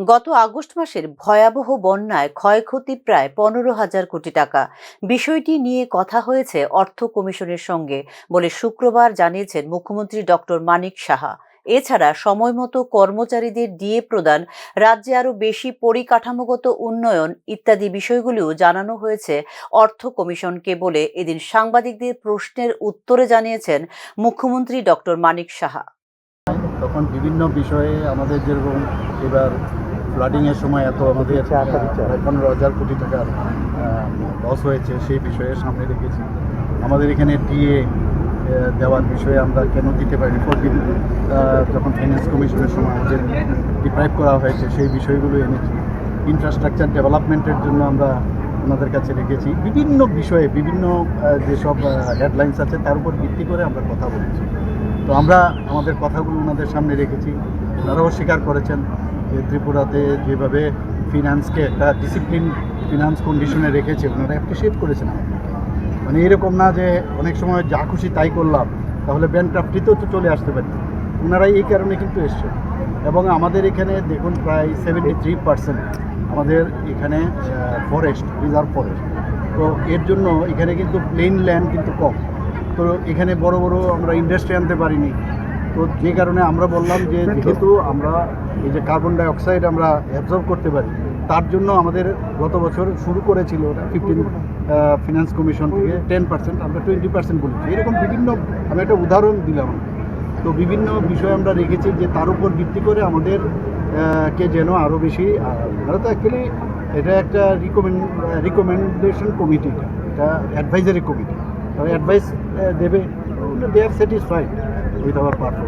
গত আগস্ট মাসের ভয়াবহ বন্যায় ক্ষয়ক্ষতি প্রায় পনেরো হাজার কোটি টাকা। বিষয়টি নিয়ে কথা হয়েছে অর্থ কমিশনের সঙ্গে বলে শুক্রবার জানিয়েছেন মুখ্যমন্ত্রী ডক্টর মানিক সাহা। এছাড়া সময়মতো কর্মচারীদের ডিএ প্রদান, রাজ্যে আরও বেশি পরিকাঠামোগত উন্নয়ন ইত্যাদি বিষয়গুলিও জানানো হয়েছে অর্থ কমিশনকে বলে এদিন সাংবাদিকদের প্রশ্নের উত্তরে জানিয়েছেন মুখ্যমন্ত্রী ডক্টর মানিক সাহা। তখন বিভিন্ন বিষয়ে আমাদের যেরকম এবার ফ্লাডিংয়ের সময় এত আমাদের পনেরো হাজার কোটি টাকার লস হয়েছে সেই বিষয়ে সামনে রেখেছি আমাদের এখানে ডিএ দেওয়ার বিষয়ে আমরা কেন দিতে পারি ফোরটিন যখন ফাইন্যান্স কমিশনের সময় আমাদের ডিপ্রাইভ করা হয়েছে সেই বিষয়গুলো এনেছি। ইনফ্রাস্ট্রাকচার ডেভেলপমেন্টের জন্য আমরা ওনাদের কাছে রেখেছি। বিভিন্ন বিষয়ে বিভিন্ন যেসব হেডলাইন্স আছে তার উপর ভিত্তি করে আমরা কথা বলেছি। তো আমরা আমাদের কথাগুলো ওনাদের সামনে রেখেছি। ওনারাও স্বীকার করেছেন। যে ত্রিপুরাতে যেভাবে ফিনান্সকে একটা ডিসিপ্লিন ফিনান্স কন্ডিশনে রেখেছে, ওনারা অ্যাপ্রিসিয়েট করেছেন মানে এরকম না যে অনেক সময় যা খুশি তাই করলাম, তাহলে ব্যাংক্রাফটিতেও তো চলে আসতে পারি। ওনারা এই কারণে কিন্তু এসছে এবং আমাদের এখানে দেখুন প্রায় সেভেন্টি থ্রি পার্সেন্ট আমাদের এখানে ফরেস্ট রিজার্ভ ফরেস্ট তো এর জন্য এখানে কিন্তু প্লেন ল্যান্ড কিন্তু কম। তো এখানে বড় বড় আমরা ইন্ডাস্ট্রি আনতে পারিনি। তো যে কারণে আমরা বললাম যে যেহেতু আমরা এই যে কার্বন ডাই অক্সাইড আমরা অ্যাবজর্ব করতে পারি তার জন্য আমাদের গত বছর শুরু করেছিল ফিফটিন ফিনান্স কমিশন থেকে টেন পার্সেন্ট আমরা টোয়েন্টি পার্সেন্ট বলেছি। এরকম বিভিন্ন আমি একটা উদাহরণ দিলাম। তো বিভিন্ন বিষয় আমরা রেখেছি যে তার উপর ভিত্তি করে আমাদের কে যেন আরও বেশি আমরা তো অ্যাকচুয়ালি এটা একটা রিকমেন্ড রিকমেন্ডেশন কমিটি এটা অ্যাডভাইজারি কমিটি তারা অ্যাডভাইস দেবে দে আর স্যাটিসফাইড Cuidado al parto.